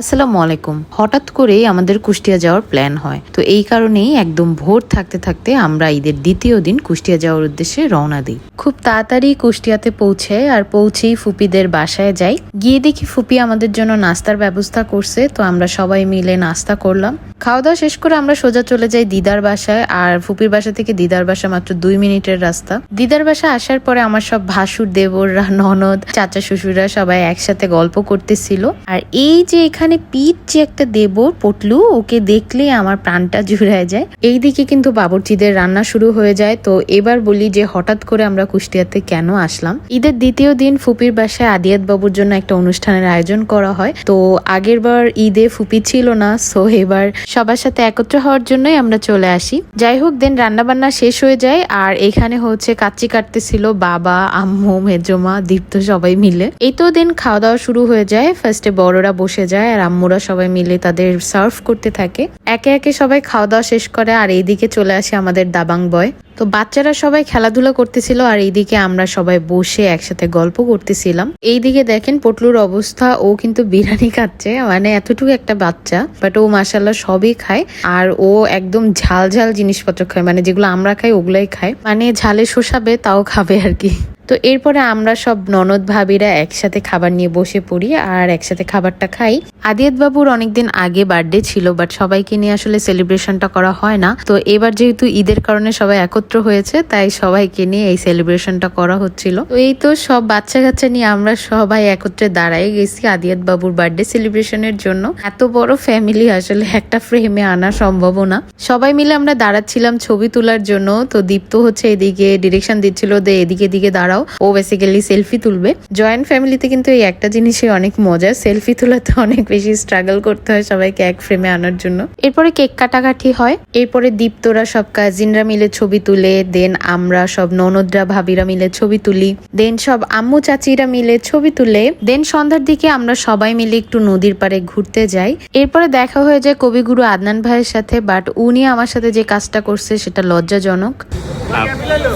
আসসালামু আলাইকুম। হঠাৎ করেই আমাদের কুষ্টিয়া যাওয়ার প্ল্যান হয়। তো এই কারণেই একদম ভোর থাকতে থাকতে আমরা ঈদের দ্বিতীয় দিন কুষ্টিয়া যাওয়ার উদ্দেশ্যে রওনা দিই। খুব তাড়াতাড়ি কুষ্টিয়াতে পৌঁছে আর পৌঁছেই ফুপিদের বাসায় যাই। গিয়ে দেখি ফুপি আমাদের জন্য নাস্তার ব্যবস্থা করছে, তো আমরা সবাই মিলে নাস্তা করলাম। খাওয়া দাওয়া শেষ করে আমরা সোজা চলে যাই দিদার বাসায়, আর ফুপির বাসা থেকে দিদার বাসা মাত্র দুই মিনিটের রাস্তা। দিদার বাসা আসার পরে আমার সব ভাসুর, দেবররা, ননদ, চাচা, শ্বশুররা সবাই একসাথে গল্প করতেছিল। আর এই যে এখানে পিঠ যে একটা দেবর পটলু, ওকে দেখলে আমার প্রাণটা জুড়ায় যায়। এইদিকে কিন্তু বাবুর্চিদের রান্না শুরু হয়ে যায়। তো এবার বলি যে হঠাৎ করে আমরা কুষ্টিয়াতে কেন আসলাম। ঈদের দ্বিতীয় দিন ফুপির বাসায় আদিয়াত বাবুর জন্য একটা অনুষ্ঠানের আয়োজন করা হয়। তো আগের বার ঈদে ফুপি ছিল না, সো এবার সবার সাথে একত্র হওয়ার জন্যই আমরা চলে আসি। যাই হোক, দেন রান্না বান্না শেষ হয়ে যায়। আর এখানে হচ্ছে কাচ্চি কাটতেছিল বাবা, আম্মু, মেজমা, দীপ্ত সবাই মিলে। এই তো দিন খাওয়া দাওয়া শুরু হয়ে যায়। ফার্স্টে বড়রা বসে যায় আর আম্মুরা সবাই মিলে তাদের সার্ভ করতে থাকে। একে একে সবাই খাওয়া দাওয়া শেষ করে আর এইদিকে চলে আসে আমাদের দাবাং বয়। তো বাচ্চারা সবাই খেলাধুলা করতেছিল আর এইদিকে আমরা সবাই বসে একসাথে গল্প করতেছিলাম। এইদিকে দেখেন পটলুর অবস্থা, ও কিন্তু বিরিয়ানি খাচ্ছে মানে এতটুকু একটা বাচ্চা বাট ও মাসাল্লাহ সবই খায়। আর ও একদম ঝাল ঝাল জিনিসপত্র খায় মানে যেগুলো আমরা খাই ওগুলাই খায়। মানে ঝালে শোষাবে, তাও খাবে আর কি। তো এরপরে আমরা সব ননদ ভাবিরা একসাথে খাবার নিয়ে বসে পড়ি আর একসাথে খাবারটা খাই। আদিয়াত বাবুর অনেকদিন আগে বার্থডে ছিল বাট সবাইকে নিয়ে আসলে সেলিব্রেশনটা করা হয় না। তো এবার যেহেতু ঈদের কারণে সবাই একত্র হয়েছে, তাই সবাইকে নিয়ে এই সেলিব্রেশনটা করা হচ্ছিল। তো এই তো সব বাচ্চা কাচ্চা নিয়ে আমরা সবাই একত্রে দাঁড়াই গেছি আদিয়াত বাবুর বার্থডে সেলিব্রেশনের জন্য। এত বড় ফ্যামিলি আসলে একটা ফ্রেমে আনা সম্ভব না। সবাই মিলে আমরা দাঁড়াচ্ছিলাম ছবি তোলার জন্য, তো দীপ্ত হচ্ছে এদিকে ডিরেকশন দিচ্ছিল দে এদিকে এদিকে দাঁড়াও। ও বেসিক্যালি সেলফি তুলবে। জয়েন্ট ফ্যামিলিতে কিন্তু এই একটা জিনিসই অনেক মজা সেলফি তোলাতে অনেক বেশি স্ট্রাগল করতে হয় সবাইকে এক ফ্রেমে আনার জন্য। এরপরে কেক কাটাকাটি হয়। এরপরে দীপ্তরা সব কাজিনরা মিলে ছবি তুলে দেন আমরা সব ননদরা ভাবিরা মিলে ছবি তুলি দেন সব আম্মু চাচিরা মিলে ছবি তুলে দেন সন্ধ্যার দিকে আমরা সবাই মিলে একটু নদীর পাড়ে ঘুরতে যাই। এরপরে দেখা হয়ে যায় কবিগুরু আদনান ভাইয়ের সাথে বাট উনি আমার সাথে যে কাজটা করছে সেটা লজ্জাজনক।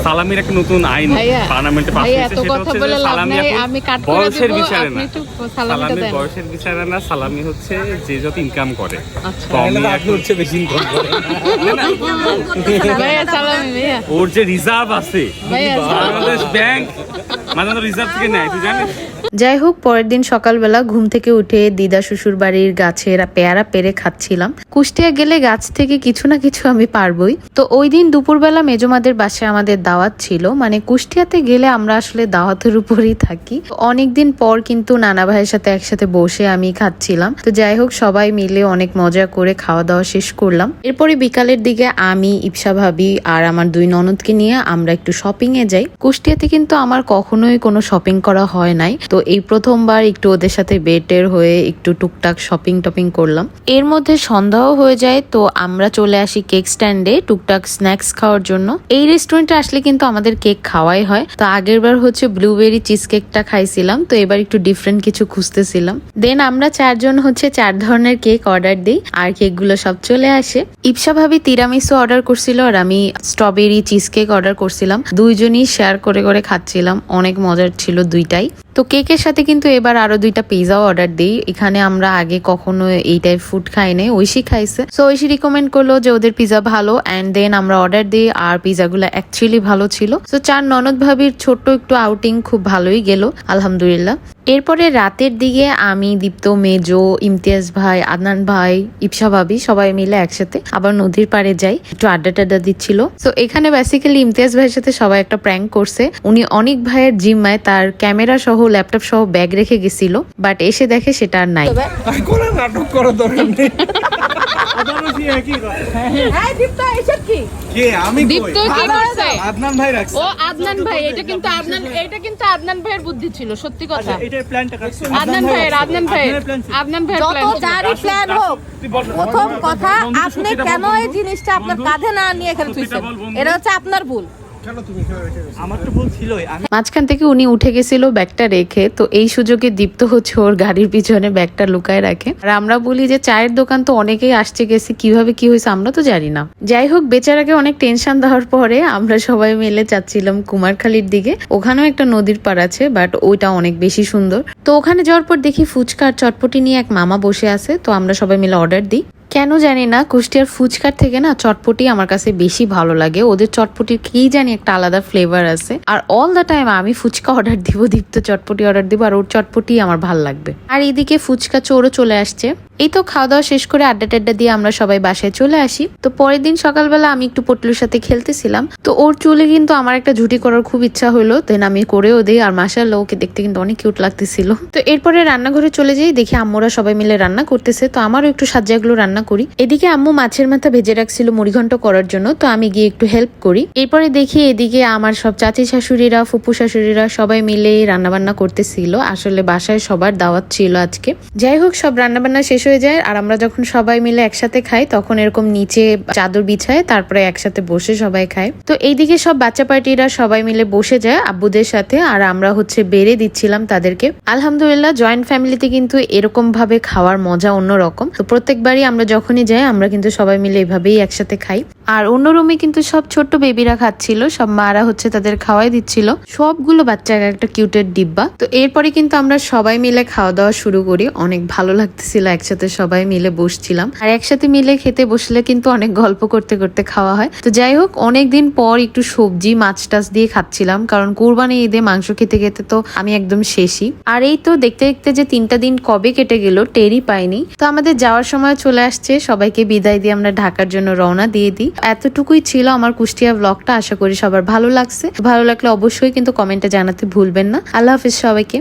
সালামির একটা নতুন আইন পার্লামেন্টে এত কথা হচ্ছে বলে যে লাভ নাই, আমি cut করে বয়সের আপনি একটু সালামি দেন। বয়সের বিচারে না সালামি হচ্ছে যে যত ইনকাম করে। আচ্ছা। তো হচ্ছে বেশি ইনকাম করে ভাইয়া সালামি ভাইয়া। ওর যে রিজার্ভ আছে বাংলাদেশ ব্যাংক মানে রিজার্ভ থেকে নেয় তুই জানিস? যাই হোক, পরের দিন সকালবেলা ঘুম থেকে উঠে দিদা শ্বশুর বাড়ির গাছের পেয়ারা পেরে খাচ্ছিলাম। কুষ্টিয়া গেলে গাছ থেকে কিছু না কিছু আমি পারবই। তো ওই দিন দুপুরবেলা মেজমাদের বাসায় আমাদের দাওয়াত ছিল। মানে কুষ্টিয়াতে গেলে আমরা আসলে দাওয়াতের উপরেই থাকি। অনেকদিন পর কিন্তু নানা ভাইয়ের সাথে একসাথে বসে আমি খাচ্ছিলাম। তো যাই হোক, সবাই মিলে অনেক মজা করে খাওয়া দাওয়া শেষ করলাম। এরপরে বিকালের দিকে আমি, ইপসা ভাবি আর আমার দুই ননদকে নিয়ে আমরা একটু শপিং এ যাই। কুষ্টিয়াতে কিন্তু আমার কখনোই কোনো শপিং করা হয় নাই। তো এই প্রথমবার একটু ওদের সাথে বেটের হয়ে একটু টুকটাক শপিং টপিং করলাম। এর মধ্যে সন্ধ্যাও হয়ে যায়, তো আমরা চলে আসি কেক স্ট্যান্ডে টুকটাক স্ন্যাক্স খাওয়ার জন্য। এই রেস্টুরেন্টে আসলে কিন্তু আমাদের কেক খাওয়াই হয়। তো আগের বার হচ্ছে ব্লুবেরি চিজ কেকটা খাইছিলাম, তো এবার একটু ডিফারেন্ট কিছু খুঁজতেছিলাম। দেন আমরা চারজন হচ্ছে চার ধরনের কেক অর্ডার দিই, আর কেকগুলো সব চলে আসে। ইপসা ভাবি তিরামিসু অর্ডার করছিল, আর আমি স্ট্রবেরি চিজ কেক অর্ডার করছিলাম। দুইজনই শেয়ার করে করে খাচ্ছিলাম। অনেক মজার ছিল দুইটাই। তো কেকের সাথে কিন্তু এবার আরও দুইটা পিজাও অর্ডার দিই। এখানে আমরা আগে কখনো এই টাইপ ফুড খাই নাই, ঐশী খাইছে। সো ঐশী রিকমেন্ড করল যে ওদের পিজা ভালো অ্যান্ড দেন আমরা অর্ডার দিই, আর পিজাগুলো অ্যাকচুয়ালি ভালো ছিল। সো চার ননদ ভাবির ছোট্ট একটু আউটিং খুব ভালোই গেল, আলহামদুলিল্লাহ। এরপরে রাতের দিকে আমি, দীপ্ত, মেজো, ইমতিয়াজ ভাই, আদনান ভাই, ইপসা ভাবি সবাই মিলে একসাথে আবার নদীর পাড়ে যাই, একটু আড্ডা টাড্ডা দিচ্ছিল। তো এখানে বেসিক্যালি ইমতিয়াজ ভাইয়ের সাথে সবাই একটা প্র্যাঙ্ক করছে। উনি অনেক ভাইয়ের জিম্মায় তার ক্যামেরা সহ ল্যাপটপ সহ ব্যাগ রেখে গেছিল বাট এসে দেখে সেটা আর নাই। নাটক করার দরকার নেই। হ্যাঁ আদনান ভাইয়ের বুদ্ধি ছিল সত্যি কথা। এটার প্ল্যানটা কাটছে আদনান ভাইয়ের আদনান ভাইয়ের আদনান ভাইয়ের প্ল্যান যারই প্ল্যান হোক প্রথম কথা আপনি কেন এই জিনিসটা আপনার কাঁধে না নিয়ে এখানে এটা হচ্ছে আপনার ভুল। মাঝখান থেকে উনি উঠে গেছিল ব্যাগটা রেখে তো এই সুযোগে দীপ্ত হচ্ছে ওর গাড়ির পিছনে ব্যাগটা লুকায় রাখে। আর আমরা বলি যে চায়ের দোকান তো অনেকেই আসছে গেছে কীভাবে কি হয়েছে আমরা তো জানি না। যাই হোক বেচারাকে অনেক টেনশন দেওয়ার পরে আমরা সবাই মিলে যাচ্ছিলাম কুমারখালীর দিকে। ওখানেও একটা নদীর পার আছে বাট ওইটা অনেক বেশি সুন্দর। তো ওখানে যাওয়ার পর দেখি ফুচকা আর চটপটি নিয়ে এক মামা বসে আছে তো আমরা সবাই মিলে অর্ডার দিই। কেন জানি না, কুষ্টিয়ার ফুচকার থেকে না চটপটি আমার কাছে বেশি ভালো লাগে। ওদের চটপটির কি জানি একটা আলাদা ফ্লেভার আছে। আর অল দ্য টাইম আমি ফুচকা অর্ডার দিব, দীপ্ত চটপটি অর্ডার দিব, আর ওর চটপটি আমার ভালো লাগবে। আর এদিকে ফুচকা চোরও চলে আসছে। এই তো খাওয়া দাওয়া শেষ করে আড্ডা টাড্ডা দিয়ে আমরা সবাই বাসায় চলে আসি। তো পরের দিন সকালবেলা আমি একটু পটলুর সাথে খেলতেছিলাম। তো ওর চুলে কিন্তু আমার একটা ঝুটি করার খুব ইচ্ছা হলো দেন আমি করেও দিই আর মাসাল্লাহ ওকে দেখতে কিন্তু অনেক কিউট লাগতেছিল। তো এরপরে রান্নাঘরে চলে যাই, দেখি আম্মুরা সবাই মিলে রান্না করতেছে। তো আমারও একটু সাজ্জাগুলো রান্না করি। এদিকে আম্মু মাছের মাথা ভেজে রাখছিল মুড়িঘণ্ট করার জন্য, তো আমি গিয়ে একটু হেল্প করি। এরপরে দেখি এদিকে আমার সব চাচি শাশুড়িরা, ফুপু শাশুড়িরা সবাই মিলে রান্নাবান্না করতেছিল। আসলে বাসায় সবার দাওয়াত ছিল আজকে। যাই হোক, সব রান্না বান্না শেষ হয়ে যায় আর আমরা যখন সবাই মিলে একসাথে খাই, তখন এরকম নিচে চাদর বিছায়, তারপরে একসাথে বসে সবাই খায়। তো এইদিকে সব বাচ্চা পার্টিরা সবাই মিলে বসে যায় আব্বুদের সাথে আর আমরা হচ্ছে বেড়ে দিচ্ছিলাম তাদেরকে। আলহামদুলিল্লাহ জয়েন্ট ফ্যামিলিতে কিন্তু এরকম ভাবে খাওয়ার মজা অন্যরকম। তো প্রত্যেকবারই আমরা যখনই যাই, আমরা কিন্তু সবাই মিলে এভাবেই একসাথে খাই। আর অন্য রুমে কিন্তু সব ছোট্ট বেবিরা খাচ্ছিল, সব মারা হচ্ছে তাদের খাওয়াই দিচ্ছিল। সবগুলো বাচ্চা এক একটা কিউটের ডিব্বা। তো এরপরে কিন্তু আমরা সবাই মিলে খাওয়া দাওয়া শুরু করি। অনেক ভালো লাগতেছিল একসাথে সবাই মিলে বসছিলাম। আর একসাথে মিলে খেতে বসলে কিন্তু অনেক গল্প করতে করতে খাওয়া হয়। তো যাই হোক, অনেকদিন পর একটু সবজি, মাছ টাছ দিয়ে খাচ্ছিলাম। কারণ কোরবানি ঈদে মাংস খেতে খেতে তো আমি একদম শেষই। আর এই তো দেখতে দেখতে যে তিনটা দিন কবে কেটে গেল, টেরই পাইনি। তো আমাদের যাওয়ার সময় চলে আসছে। সবাইকে বিদায় দিয়ে আমরা ঢাকার জন্য রওনা দিয়ে দিই। এতটুকুই ছিল আমার কুষ্টিয়া ব্লগটা আশা করি সবার ভালো লাগছে। ভালো লাগলে অবশ্যই কিন্তু কমেন্টে জানাতে ভুলবেন না। আল্লাহ হাফিজ সবাইকে।